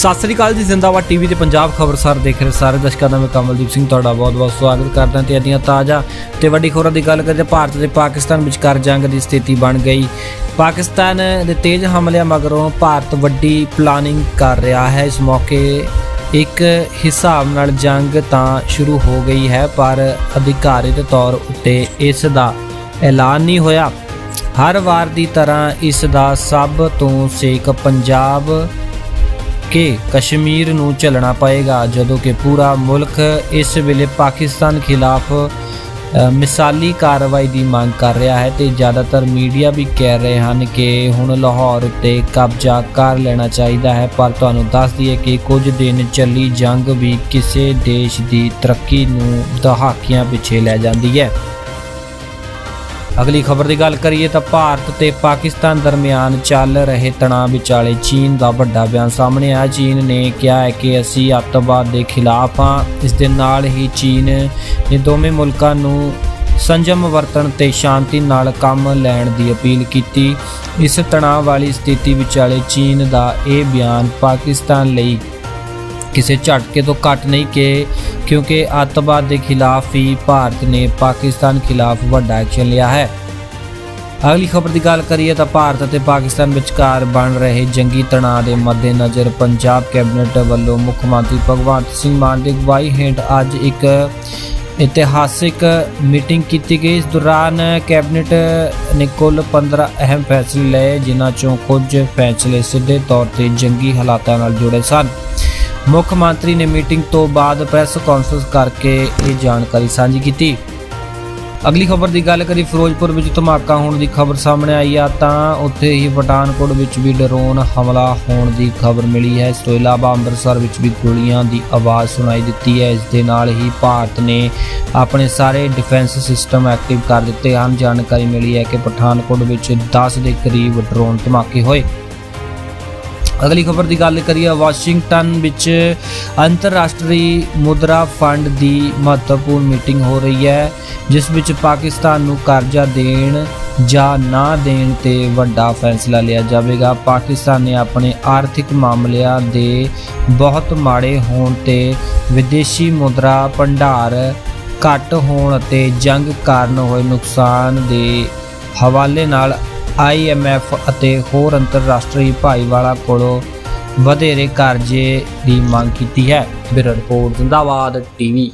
ਸਤਿ ਸ੍ਰੀ ਅਕਾਲ ਜੀ, ਜ਼ਿੰਦਾਬਾਦ ਟੀਵੀ ਤੇ ਪੰਜਾਬ ਖਬਰਸਾਰ ਦੇਖ ਰਹੇ ਸਾਰੇ ਦਰਸ਼ਕਾਂ ਦਾ, ਮੈਂ ਕਮਲਦੀਪ ਸਿੰਘ ਤੁਹਾਡਾ ਬਹੁਤ-ਬਹੁਤ ਸਵਾਗਤ ਕਰਦਾ ਹਾਂ ਤੇ ਅਦੀਆਂ ਤਾਜ਼ਾ ਤੇ ਵੱਡੀ ਖਬਰਾਂ ਦੀ ਗੱਲ ਕਰਦੇ ਭਾਰਤ ਤੇ ਪਾਕਿਸਤਾਨ ਵਿਚਕਾਰ ਜੰਗ ਦੀ ਸਥਿਤੀ ਬਣ ਗਈ। ਪਾਕਿਸਤਾਨ ਦੇ ਤੇਜ਼ ਹਮਲਿਆਂ ਮਗਰੋਂ ਭਾਰਤ ਵੱਡੀ ਪਲਾਨਿੰਗ ਕਰ ਰਿਹਾ ਹੈ। ਇਸ ਮੌਕੇ ਇੱਕ ਹਿਸਾਬ ਨਾਲ ਜੰਗ ਤਾਂ ਸ਼ੁਰੂ ਹੋ ਗਈ ਹੈ, ਪਰ ਅਧਿਕਾਰਿਤ ਤੌਰ ਉੱਤੇ ਇਸ ਦਾ ਐਲਾਨ ਨਹੀਂ ਹੋਇਆ। ਹਰ ਵਾਰ ਦੀ ਤਰ੍ਹਾਂ ਇਸ ਦਾ ਸਭ ਤੋਂ ਸੇਕ ਪੰਜਾਬ ਕਿ ਕਸ਼ਮੀਰ ਨੂੰ ਝੱਲਣਾ ਪਏਗਾ, ਜਦੋਂ ਕਿ ਪੂਰਾ ਮੁਲਕ ਇਸ ਵੇਲੇ ਪਾਕਿਸਤਾਨ ਖਿਲਾਫ ਮਿਸਾਲੀ ਕਾਰਵਾਈ ਦੀ ਮੰਗ ਕਰ ਰਿਹਾ ਹੈ ਤੇ ਜ਼ਿਆਦਾਤਰ ਮੀਡੀਆ ਵੀ ਕਹਿ ਰਹੇ ਹਨ ਕਿ ਹੁਣ ਲਾਹੌਰ ਉੱਤੇ ਕਬਜ਼ਾ ਕਰ ਲੈਣਾ ਚਾਹੀਦਾ ਹੈ, ਪਰ ਤੁਹਾਨੂੰ ਦੱਸ ਦਈਏ ਕਿ ਕੁਝ ਦਿਨ ਚੱਲੀ ਜੰਗ ਵੀ ਕਿਸੇ ਦੇਸ਼ ਦੀ ਤਰੱਕੀ ਨੂੰ ਦਹਾਕਿਆਂ ਪਿੱਛੇ ਲੈ ਜਾਂਦੀ ਹੈ। ਅਗਲੀ ਖਬਰ ਦੀ ਗੱਲ ਕਰੀਏ ਤਾਂ ਭਾਰਤ ਤੇ ਪਾਕਿਸਤਾਨ ਦਰਮਿਆਨ ਚੱਲ ਰਹੇ ਤਣਾਅ ਵਿਚਾਲੇ ਚੀਨ ਦਾ ਵੱਡਾ ਬਿਆਨ ਸਾਹਮਣੇ ਆਇਆ। ਚੀਨ ਨੇ ਕਿਹਾ ਹੈ ਕਿ ਅਸੀਂ ਅੱਤਵਾਦ ਦੇ ਖਿਲਾਫ ਹਾਂ। ਇਸ ਦੇ ਨਾਲ ਹੀ ਚੀਨ ਨੇ ਦੋਵੇਂ ਮੁਲਕਾਂ ਨੂੰ ਸੰਜਮ ਵਰਤਣ ਤੇ ਸ਼ਾਂਤੀ ਨਾਲ ਕੰਮ ਲੈਣ ਦੀ ਅਪੀਲ ਕੀਤੀ। ਇਸ ਤਣਾਅ ਵਾਲੀ ਸਥਿਤੀ ਵਿਚਾਲੇ ਚੀਨ ਦਾ ਇਹ ਬਿਆਨ ਪਾਕਿਸਤਾਨ ਲਈ ਕਿਸੇ ਝਟਕੇ ਤੋਂ ਘੱਟ ਨਹੀਂ ਕਿ ਕਿਉਂਕਿ ਅੱਤਵਾਦ ਦੇ ਖਿਲਾਫ ਹੀ ਭਾਰਤ ਨੇ ਪਾਕਿਸਤਾਨ ਖਿਲਾਫ ਵੱਡਾ ਐਕਸ਼ਨ ਲਿਆ ਹੈ। ਅਗਲੀ ਖਬਰ ਦੀ ਗੱਲ ਕਰੀਏ ਤਾਂ ਭਾਰਤ ਅਤੇ ਪਾਕਿਸਤਾਨ ਵਿਚਕਾਰ ਬਣ ਰਹੇ ਜੰਗੀ ਤਣਾਅ ਦੇ ਮੱਦੇਨਜ਼ਰ ਪੰਜਾਬ ਕੈਬਨਿਟ ਵੱਲੋਂ ਮੁੱਖ ਮੰਤਰੀ ਭਗਵੰਤ ਸਿੰਘ ਮਾਨ ਦੀ ਅਗਵਾਈ ਹੇਠ ਅੱਜ ਇੱਕ ਇਤਿਹਾਸਿਕ ਮੀਟਿੰਗ ਕੀਤੀ ਗਈ। ਇਸ ਦੌਰਾਨ ਕੈਬਨਿਟ ਨੇ ਕੁੱਲ 15 ਅਹਿਮ ਫੈਸਲੇ ਲਏ, ਜਿਨ੍ਹਾਂ ਚੋਂ ਕੁਝ ਫੈਸਲੇ ਸਿੱਧੇ ਤੌਰ ਤੇ ਜੰਗੀ ਹਾਲਾਤਾਂ ਨਾਲ ਜੁੜੇ ਸਨ। ਮੁੱਖ ਮੰਤਰੀ ਨੇ ਮੀਟਿੰਗ ਤੋਂ ਬਾਅਦ ਪ੍ਰੈਸ ਕਾਨਫਰੰਸ ਕਰਕੇ ਇਹ ਜਾਣਕਾਰੀ ਸਾਂਝੀ ਕੀਤੀ। ਅਗਲੀ ਖਬਰ ਦੀ ਗੱਲ ਕਰੀ ਫਿਰੋਜ਼ਪੁਰ ਵਿੱਚ ਧਮਾਕਾ ਹੋਣ ਦੀ ਖਬਰ ਸਾਹਮਣੇ ਆਈ ਆ, ਤਾਂ ਉੱਥੇ ਹੀ ਪਠਾਨਕੋਟ ਵਿੱਚ ਵੀ ਡਰੋਨ ਹਮਲਾ ਹੋਣ ਦੀ ਖਬਰ ਮਿਲੀ ਹੈ। ਇਸ ਤੋਂ ਇਲਾਵਾ ਅੰਮ੍ਰਿਤਸਰ ਵਿੱਚ ਵੀ ਗੋਲੀਆਂ ਦੀ ਆਵਾਜ਼ ਸੁਣਾਈ ਦਿੱਤੀ ਹੈ। ਇਸ ਦੇ ਨਾਲ ਹੀ ਭਾਰਤ ਨੇ ਆਪਣੇ ਸਾਰੇ ਡਿਫੈਂਸ ਸਿਸਟਮ ਐਕਟਿਵ ਕਰ ਦਿੱਤੇ ਹਨ। ਜਾਣਕਾਰੀ ਮਿਲੀ ਹੈ ਕਿ ਪਠਾਨਕੋਟ ਵਿੱਚ 10 ਦੇ ਕਰੀਬ ਡਰੋਨ ਧਮਾਕੇ ਹੋਏ। ਅਗਲੀ ਖਬਰ ਦੀ ਗੱਲ ਕਰੀਏ, ਵਾਸ਼ਿੰਗਟਨ ਵਿੱਚ ਅੰਤਰਰਾਸ਼ਟਰੀ ਮੁਦਰਾ ਫੰਡ ਦੀ ਮਹੱਤਵਪੂਰਨ ਮੀਟਿੰਗ ਹੋ ਰਹੀ ਹੈ, ਜਿਸ ਵਿੱਚ ਪਾਕਿਸਤਾਨ ਨੂੰ ਕਰਜ਼ਾ ਦੇਣ ਜਾਂ ਨਾ ਦੇਣ ਤੇ ਵੱਡਾ ਫੈਸਲਾ ਲਿਆ ਜਾਵੇਗਾ। ਪਾਕਿਸਤਾਨ ਨੇ ਆਪਣੇ ਆਰਥਿਕ ਮਾਮਲਿਆਂ ਦੇ ਬਹੁਤ ਮਾੜੇ ਹੋਣ ਤੇ ਵਿਦੇਸ਼ੀ ਮੁਦਰਾ ਭੰਡਾਰ ਘੱਟ ਹੋਣ ਅਤੇ ਜੰਗ ਕਾਰਨ ਹੋਏ ਨੁਕਸਾਨ ਦੇ ਹਵਾਲੇ ਨਾਲ IMF ਅਤੇ ਹੋਰ ਅੰਤਰਰਾਸ਼ਟਰੀ ਭਾਈਵਾਲਾ ਕੋਲੋਂ ਵਧੇਰੇ ਕਰਜ਼ੇ ਦੀ ਮੰਗ ਕੀਤੀ ਹੈ। Bureau report, Zindabad, TV.